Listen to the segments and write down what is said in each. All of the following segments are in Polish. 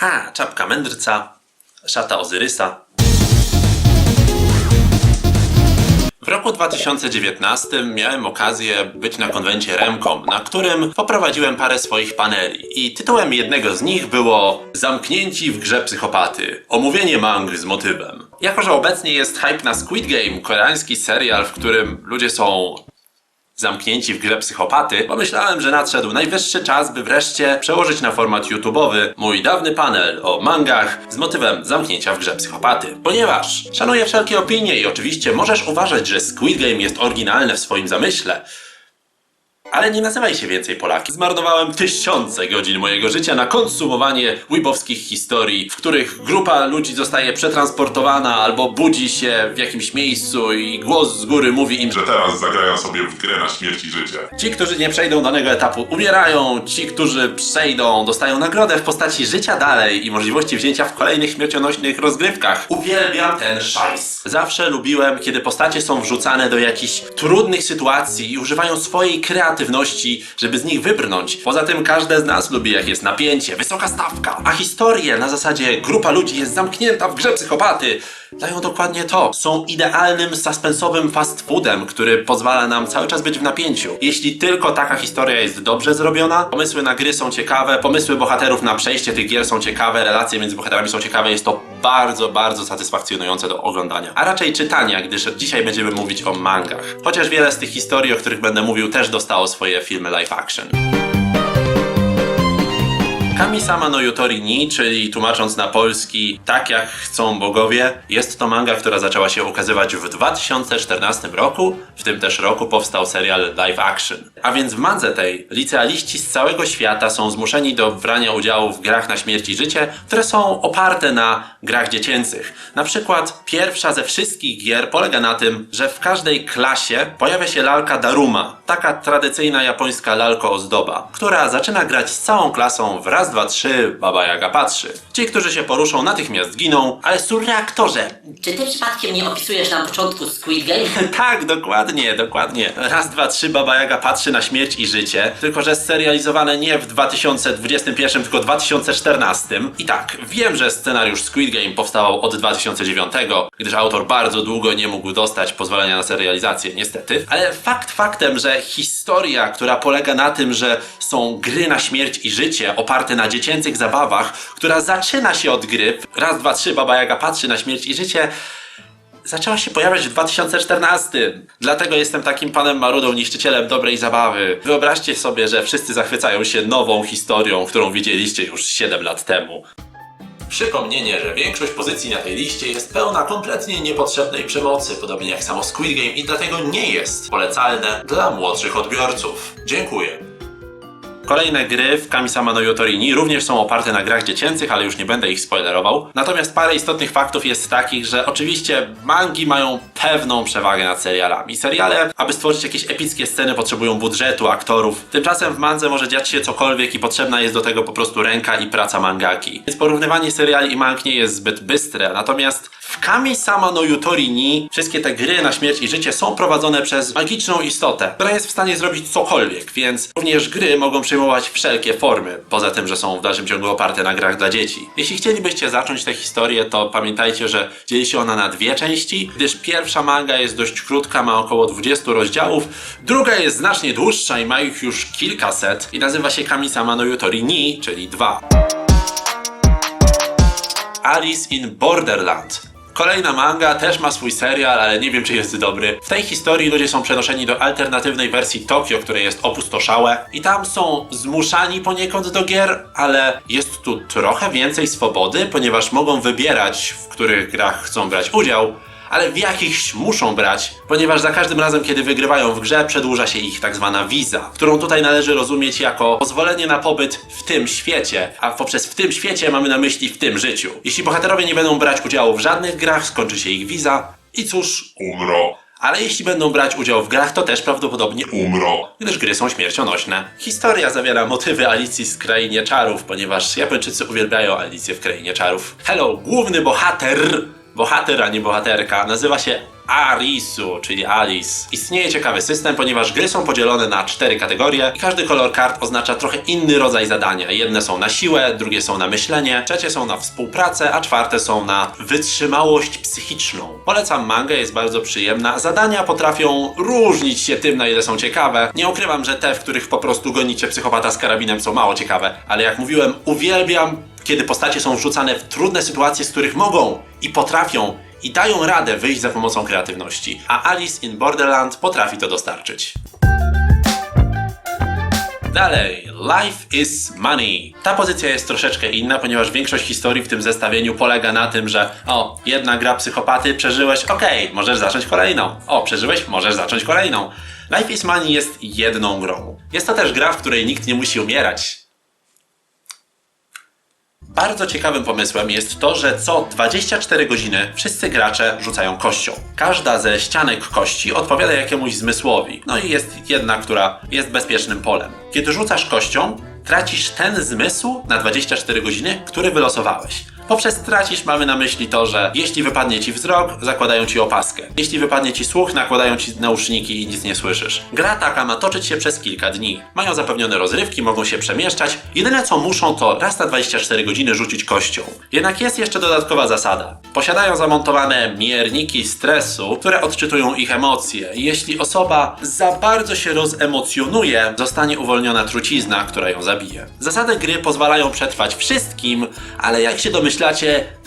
Ha, czapka mędrca, szata Ozyrysa. W roku 2019 miałem okazję być na konwencie Remcom, na którym poprowadziłem parę swoich paneli. I tytułem jednego z nich było Zamknięci w grze psychopaty. Omówienie mang z motywem. Jako, że obecnie jest hype na Squid Game, koreański serial, w którym ludzie są zamknięci w grze psychopaty, pomyślałem, że nadszedł najwyższy czas, by wreszcie przełożyć na format YouTube'owy mój dawny panel o mangach z motywem zamknięcia w grze psychopaty. Ponieważ szanuję wszelkie opinie i oczywiście możesz uważać, że Squid Game jest oryginalne w swoim zamyśle, ale nie nazywaj się więcej Polaki. Zmarnowałem tysiące godzin mojego życia na konsumowanie weebowskich historii, w których grupa ludzi zostaje przetransportowana albo budzi się w jakimś miejscu i głos z góry mówi im, że że teraz zagrają sobie w grę na śmierć i życie. Ci, którzy nie przejdą danego etapu, umierają. Ci, którzy przejdą, dostają nagrodę w postaci życia dalej i możliwości wzięcia w kolejnych śmiercionośnych rozgrywkach. Uwielbiam ten szajs. Zawsze lubiłem, kiedy postacie są wrzucane do jakichś trudnych sytuacji i używają swojej kreatywności, żeby z nich wybrnąć. Poza tym każde z nas lubi, jak jest napięcie, wysoka stawka. A historie na zasadzie grupa ludzi jest zamknięta w grze psychopaty dają dokładnie to. Są idealnym suspensowym fast foodem, który pozwala nam cały czas być w napięciu. Jeśli tylko taka historia jest dobrze zrobiona, pomysły na gry są ciekawe, pomysły bohaterów na przejście tych gier są ciekawe, relacje między bohaterami są ciekawe, jest to bardzo, bardzo satysfakcjonujące do oglądania. A raczej czytania, gdyż dzisiaj będziemy mówić o mangach. Chociaż wiele z tych historii, o których będę mówił, też dostało swoje filmy live action. Kami-sama no Yutori ni, czyli tłumacząc na polski tak jak chcą bogowie, jest to manga, która zaczęła się ukazywać w 2014 roku. W tym też roku powstał serial live action. A więc w mandze tej licealiści z całego świata są zmuszeni do brania udziału w grach na śmierć i życie, które są oparte na grach dziecięcych. Na przykład pierwsza ze wszystkich gier polega na tym, że w każdej klasie pojawia się lalka Daruma, taka tradycyjna japońska lalko ozdoba, która zaczyna grać z całą klasą w raz, dwa, trzy, Baba Jaga patrzy. Ci, którzy się poruszą natychmiast giną, ale surreaktorze, Czy ty przypadkiem nie opisujesz na początku Squid Game? tak, dokładnie, dokładnie. Raz, dwa, trzy, Baba Jaga patrzy na śmierć i życie, tylko że serializowane nie w 2021, tylko 2014. I tak, wiem, że scenariusz Squid Game powstawał od 2009, gdyż autor bardzo długo nie mógł dostać pozwolenia na serializację, niestety. Ale fakt faktem, że historia, która polega na tym, że są gry na śmierć i życie oparte na dziecięcych zabawach, która zaczyna się od gry, raz, dwa, trzy, Baba Jaga patrzy na śmierć i życie, zaczęła się pojawiać w 2014. Dlatego jestem takim panem Marudą, niszczycielem dobrej zabawy. Wyobraźcie sobie, że wszyscy zachwycają się nową historią, którą widzieliście już 7 lat temu. Przypomnienie, że większość pozycji na tej liście jest pełna kompletnie niepotrzebnej przemocy, podobnie jak samo Squid Game i dlatego nie jest polecalne dla młodszych odbiorców. Dziękuję. Kolejne gry w Kami-sama no Yotorini również są oparte na grach dziecięcych, ale już nie będę ich spoilerował. Natomiast parę istotnych faktów jest takich, że oczywiście mangi mają pewną przewagę nad serialami. Seriale, aby stworzyć jakieś epickie sceny, potrzebują budżetu, aktorów. Tymczasem w mandze może dziać się cokolwiek i potrzebna jest do tego po prostu ręka i praca mangaki. Więc porównywanie seriali i mang nie jest zbyt bystre. Natomiast w Kami-sama no Yutori ni wszystkie te gry na śmierć i życie są prowadzone przez magiczną istotę, która jest w stanie zrobić cokolwiek, więc również gry mogą przyjmować wszelkie formy, poza tym, że są w dalszym ciągu oparte na grach dla dzieci. Jeśli chcielibyście zacząć tę historię, to pamiętajcie, że dzieli się ona na dwie części, gdyż pierwsza manga jest dość krótka, ma około 20 rozdziałów, druga jest znacznie dłuższa i ma ich już kilkaset i nazywa się Kami-sama no Yutori ni, czyli 2. Alice in Borderland. Kolejna manga też ma swój serial, ale nie wiem czy jest dobry. W tej historii ludzie są przenoszeni do alternatywnej wersji Tokio, które jest opustoszałe i tam są zmuszani poniekąd do gier, ale jest tu trochę więcej swobody, ponieważ mogą wybierać, w których grach chcą brać udział, ale w jakichś muszą brać, ponieważ za każdym razem, kiedy wygrywają w grze, przedłuża się ich tak zwana wiza, którą tutaj należy rozumieć jako pozwolenie na pobyt w tym świecie, a poprzez w tym świecie mamy na myśli w tym życiu. Jeśli bohaterowie nie będą brać udziału w żadnych grach, skończy się ich wiza i cóż, Umro, ale jeśli będą brać udział w grach, to też prawdopodobnie umro. gdyż gry są śmiercionośne. Historia zawiera motywy Alicji z Krainie Czarów, ponieważ Japończycy uwielbiają Alicję w Krainie Czarów. Hello, główny bohater, bohater, a nie bohaterka, nazywa się Arisu, czyli Alice. Istnieje ciekawy system, ponieważ gry są podzielone na cztery kategorie i każdy kolor kart oznacza trochę inny rodzaj zadania. Jedne są na siłę, drugie są na myślenie, trzecie są na współpracę, a czwarte są na wytrzymałość psychiczną. Polecam mangę, jest bardzo przyjemna. Zadania potrafią różnić się tym, na ile są ciekawe. Nie ukrywam, że te, w których po prostu gonicie psychopata z karabinem są mało ciekawe, ale jak mówiłem, uwielbiam, kiedy postacie są wrzucane w trudne sytuacje, z których mogą i potrafią i dają radę wyjść za pomocą kreatywności, a Alice in Borderland potrafi to dostarczyć. Dalej, Life is Money. Ta pozycja jest troszeczkę inna, ponieważ większość historii w tym zestawieniu polega na tym, że o, jedna gra psychopaty, przeżyłeś, okej, możesz zacząć kolejną. O, przeżyłeś, możesz zacząć kolejną. Life is Money jest jedną grą. Jest to też gra, w której nikt nie musi umierać. Bardzo ciekawym pomysłem jest to, że co 24 godziny wszyscy gracze rzucają kością. Każda ze ścianek kości odpowiada jakiemuś zmysłowi. No i jest jedna, która jest bezpiecznym polem. Kiedy rzucasz kością, tracisz ten zmysł na 24 godziny, który wylosowałeś. Poprzez tracisz mamy na myśli to, że jeśli wypadnie ci wzrok, zakładają ci opaskę. Jeśli wypadnie ci słuch, nakładają ci nauszniki i nic nie słyszysz. Gra taka ma toczyć się przez kilka dni. Mają zapewnione rozrywki, mogą się przemieszczać. Jedyne co muszą to raz na 24 godziny rzucić kością. Jednak jest jeszcze dodatkowa zasada. Posiadają zamontowane mierniki stresu, które odczytują ich emocje. Jeśli osoba za bardzo się rozemocjonuje, zostanie uwolniona trucizna, która ją zabije. Zasady gry pozwalają przetrwać wszystkim, ale jak się domyślacie,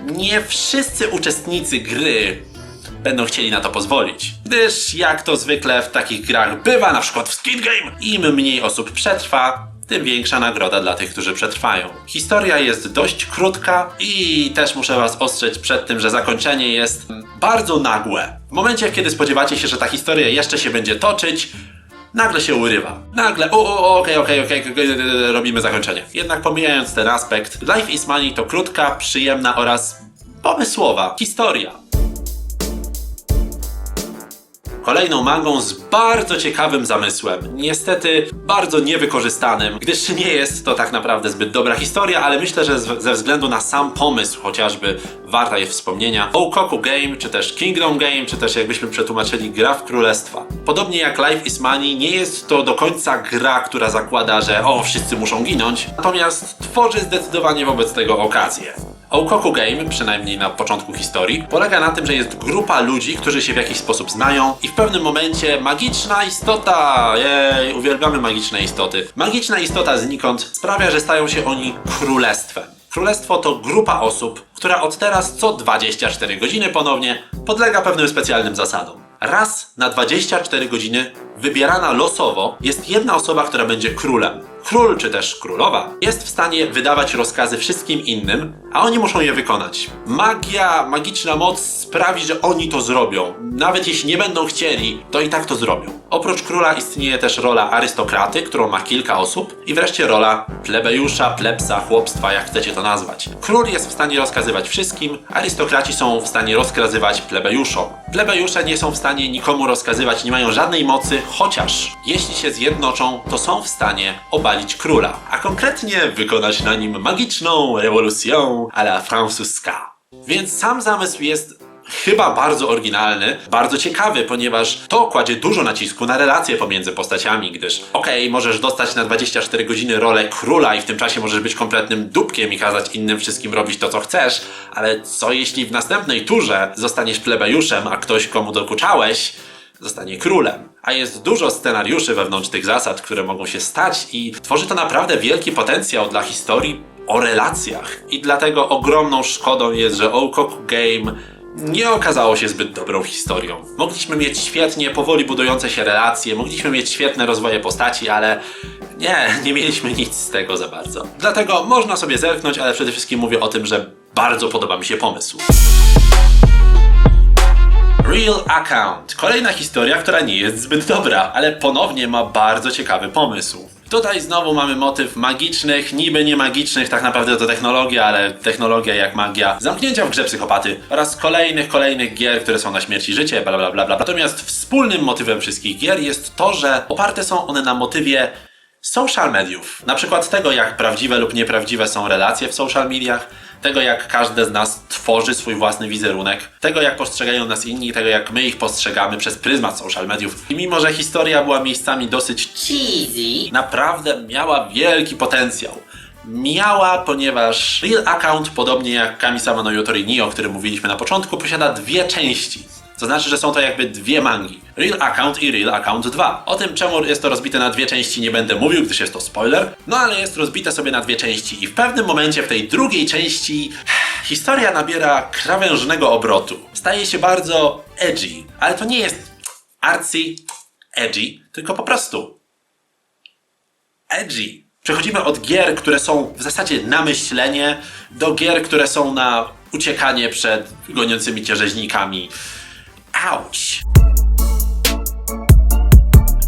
nie wszyscy uczestnicy gry będą chcieli na to pozwolić. Gdyż jak to zwykle w takich grach bywa, na przykład w Squid Game, im mniej osób przetrwa, tym większa nagroda dla tych, którzy przetrwają. Historia jest dość krótka i też muszę was ostrzec przed tym, że zakończenie jest bardzo nagłe. W momencie, kiedy spodziewacie się, że ta historia jeszcze się będzie toczyć, nagle się urywa. Nagle, o, o, okej, okej, okej, robimy zakończenie. Jednak pomijając ten aspekt, Life is Money to krótka, przyjemna oraz pomysłowa historia. Kolejną mangą z bardzo ciekawym zamysłem. Niestety bardzo niewykorzystanym, gdyż nie jest to tak naprawdę zbyt dobra historia, ale myślę, że ze względu na sam pomysł chociażby warta jest wspomnienia. Okoku Game, czy też Kingdom Game, czy też jakbyśmy przetłumaczyli gra w królestwa. Podobnie jak Life is Money, nie jest to do końca gra, która zakłada, że o, wszyscy muszą ginąć, natomiast tworzy zdecydowanie wobec tego okazję. Oukoku Game, przynajmniej na początku historii, polega na tym, że jest grupa ludzi, którzy się w jakiś sposób znają i w pewnym momencie magiczna istota, jej, uwielbiamy magiczne istoty, magiczna istota znikąd sprawia, że stają się oni królestwem. Królestwo to grupa osób, która od teraz co 24 godziny ponownie podlega pewnym specjalnym zasadom. Raz na 24 godziny wybierana losowo jest jedna osoba, która będzie królem. Król czy też królowa jest w stanie wydawać rozkazy wszystkim innym, a oni muszą je wykonać. Magia, magiczna moc sprawi, że oni to zrobią. Nawet jeśli nie będą chcieli, to i tak to zrobią. Oprócz króla istnieje też rola arystokraty, którą ma kilka osób, i wreszcie rola plebejusza, plebsa, chłopstwa, jak chcecie to nazwać. Król jest w stanie rozkazywać wszystkim, arystokraci są w stanie rozkazywać plebejuszom. Plebejusze nie są w stanie nikomu rozkazywać, nie mają żadnej mocy, chociaż jeśli się zjednoczą, to są w stanie obalić króla, a konkretnie wykonać na nim magiczną rewolucję à la francuska. Więc sam zamysł jest chyba bardzo oryginalny, bardzo ciekawy, ponieważ to kładzie dużo nacisku na relacje pomiędzy postaciami, gdyż okej, możesz dostać na 24 godziny rolę króla i w tym czasie możesz być kompletnym dupkiem i kazać innym wszystkim robić to, co chcesz, ale co jeśli w następnej turze zostaniesz plebejuszem, a ktoś, komu dokuczałeś, zostanie królem. A jest dużo scenariuszy wewnątrz tych zasad, które mogą się stać i tworzy to naprawdę wielki potencjał dla historii o relacjach. I dlatego ogromną szkodą jest, że Okoku Game nie okazało się zbyt dobrą historią. Mogliśmy mieć świetnie, powoli budujące się relacje, mogliśmy mieć świetne rozwoje postaci, ale nie, nie mieliśmy nic z tego za bardzo. Dlatego można sobie zerknąć, ale przede wszystkim mówię o tym, że bardzo podoba mi się pomysł. Real Account. Kolejna historia, która nie jest zbyt dobra, ale ponownie ma bardzo ciekawy pomysł. Tutaj znowu mamy motyw magicznych, niby nie magicznych, tak naprawdę to technologia, ale technologia jak magia. Zamknięcia w grze psychopaty oraz kolejnych, kolejnych gier, które są na śmierć i życie, bla bla bla bla. Natomiast wspólnym motywem wszystkich gier jest to, że oparte są one na motywie social mediów. Na przykład tego, jak prawdziwe lub nieprawdziwe są relacje w social mediach, tego jak każdy z nas tworzy swój własny wizerunek, tego jak postrzegają nas inni, tego jak my ich postrzegamy przez pryzmat social mediów. I mimo, że historia była miejscami dosyć Cheesy. naprawdę miała wielki potencjał. Miała, ponieważ Real Account, podobnie jak Kami-sama no Yotori Ni, o którym mówiliśmy na początku, posiada dwie części. To znaczy, że są to jakby dwie mangi. Real Account i Real Account 2. O tym, czemu jest to rozbite na dwie części, nie będę mówił, gdyż jest to spoiler. No ale jest rozbite sobie na dwie części i w pewnym momencie w tej drugiej części historia nabiera krawężnego obrotu. Staje się bardzo edgy, ale to nie jest artsy, edgy, tylko po prostu edgy. Przechodzimy od gier, które są w zasadzie na myślenie, do gier, które są na uciekanie przed goniącymi cię rzeźnikami. Auć!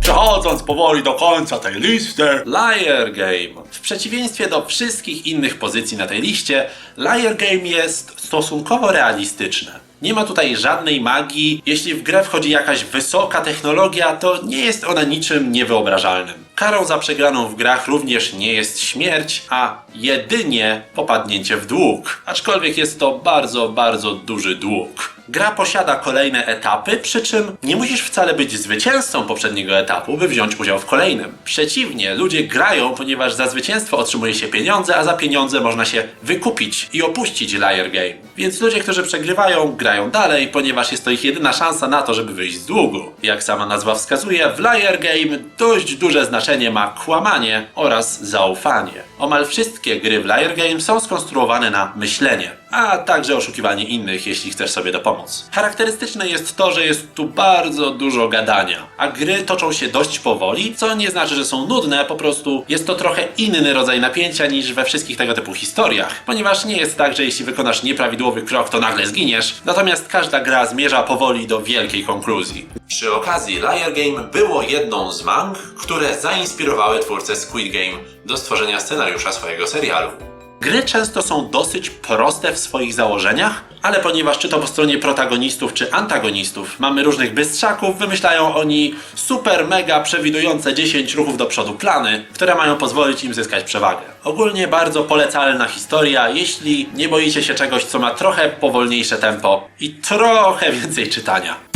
Przechodząc powoli do końca tej listy, Liar Game. W przeciwieństwie do wszystkich innych pozycji na tej liście, Liar Game jest stosunkowo realistyczne. Nie ma tutaj żadnej magii. Jeśli w grę wchodzi jakaś wysoka technologia, to nie jest ona niczym niewyobrażalnym. Karą za przegraną w grach również nie jest śmierć, a jedynie popadnięcie w dług. Aczkolwiek jest to bardzo, bardzo duży dług. Gra posiada kolejne etapy, przy czym nie musisz wcale być zwycięzcą poprzedniego etapu, by wziąć udział w kolejnym. Przeciwnie, ludzie grają, ponieważ za zwycięstwo otrzymuje się pieniądze, a za pieniądze można się wykupić i opuścić Liar Game. Więc ludzie, którzy przegrywają, grają dalej, ponieważ jest to ich jedyna szansa na to, żeby wyjść z długu. Jak sama nazwa wskazuje, w Liar Game dość duże znaczenie ma kłamanie oraz zaufanie. Omal wszystkie gry w Liar Game są skonstruowane na myślenie a także oszukiwanie innych, jeśli chcesz sobie dopomóc. Charakterystyczne jest to, że jest tu bardzo dużo gadania, a gry toczą się dość powoli, co nie znaczy, że są nudne, po prostu jest to trochę inny rodzaj napięcia niż we wszystkich tego typu historiach, ponieważ nie jest tak, że jeśli wykonasz nieprawidłowy krok, to nagle zginiesz, natomiast każda gra zmierza powoli do wielkiej konkluzji. Przy okazji, Liar Game było jedną z mang, które zainspirowały twórcę Squid Game do stworzenia scenariusza swojego serialu. Gry często są dosyć proste w swoich założeniach, ale ponieważ czy to po stronie protagonistów czy antagonistów mamy różnych bystrzaków, wymyślają oni super mega przewidujące 10 ruchów do przodu plany, które mają pozwolić im zyskać przewagę. Ogólnie bardzo polecalna historia, jeśli nie boicie się czegoś, co ma trochę powolniejsze tempo i trochę więcej czytania.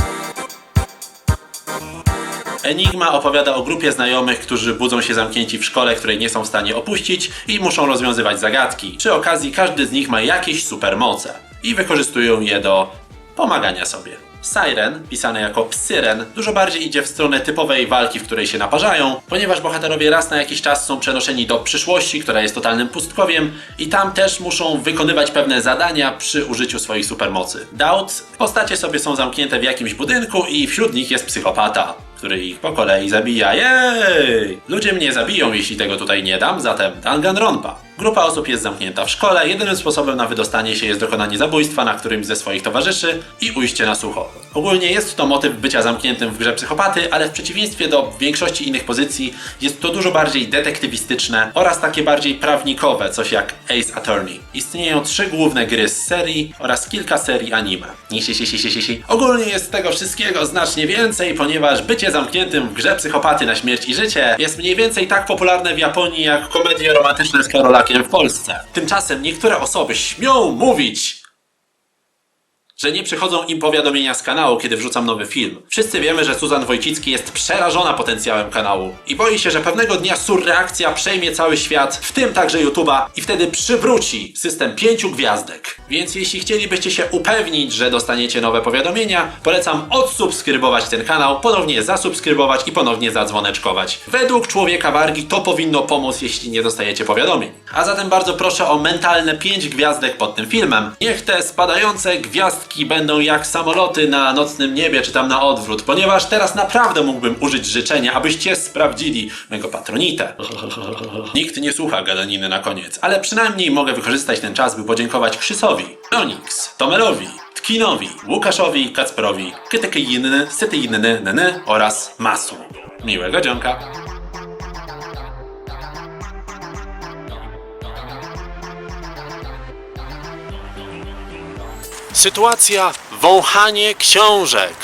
Enigma opowiada o grupie znajomych, którzy budzą się zamknięci w szkole, której nie są w stanie opuścić i muszą rozwiązywać zagadki. Przy okazji każdy z nich ma jakieś supermoce i wykorzystują je do pomagania sobie. Siren, pisane jako Psyren, dużo bardziej idzie w stronę typowej walki, w której się naparzają, ponieważ bohaterowie raz na jakiś czas są przenoszeni do przyszłości, która jest totalnym pustkowiem i tam też muszą wykonywać pewne zadania przy użyciu swoich supermocy. Doubt, postacie sobie są zamknięte w jakimś budynku i wśród nich jest psychopata który ich po kolei zabija. Jej! Ludzie mnie zabiją, jeśli tego tutaj nie dam, zatem Danganronpa. Grupa osób jest zamknięta w szkole, jedynym sposobem na wydostanie się jest dokonanie zabójstwa na którymś ze swoich towarzyszy i ujście na sucho. Ogólnie jest to motyw bycia zamkniętym w grze psychopaty, ale w przeciwieństwie do większości innych pozycji jest to dużo bardziej detektywistyczne oraz takie bardziej prawnikowe, coś jak Ace Attorney. Istnieją trzy główne gry z serii oraz kilka serii anime. Ogólnie jest tego wszystkiego znacznie więcej, ponieważ bycie zamkniętym w grze psychopaty na śmierć i życie jest mniej więcej tak popularne w Japonii jak komedie romantyczne z W Polsce. Tymczasem niektóre osoby śmią mówić, że nie przychodzą im powiadomienia z kanału, kiedy wrzucam nowy film. Wszyscy wiemy, że Suzan Wojcicki jest przerażona potencjałem kanału i boi się, że pewnego dnia surreakcja przejmie cały świat, w tym także YouTube'a i wtedy przywróci system pięciu gwiazdek. Więc jeśli chcielibyście się upewnić, że dostaniecie nowe powiadomienia, polecam odsubskrybować ten kanał, ponownie zasubskrybować i ponownie zadzwoneczkować. Według człowieka wargi to powinno pomóc, jeśli nie dostajecie powiadomień. A zatem bardzo proszę o mentalne 5 gwiazdek pod tym filmem. Niech te spadające gwiazdki będą jak samoloty na nocnym niebie, czy tam na odwrót, ponieważ teraz naprawdę mógłbym użyć życzenia, abyście sprawdzili mego patronitę. Nikt nie słucha gadaniny na koniec, ale przynajmniej mogę wykorzystać ten czas, by podziękować Krzysowi, Onyx, Tomelowi, Tkinowi, Łukaszowi, Kacperowi, Kytekejinny, Sytyjinny, Nny oraz Masu. Miłego dzionka! Sytuacja wąchanie książek.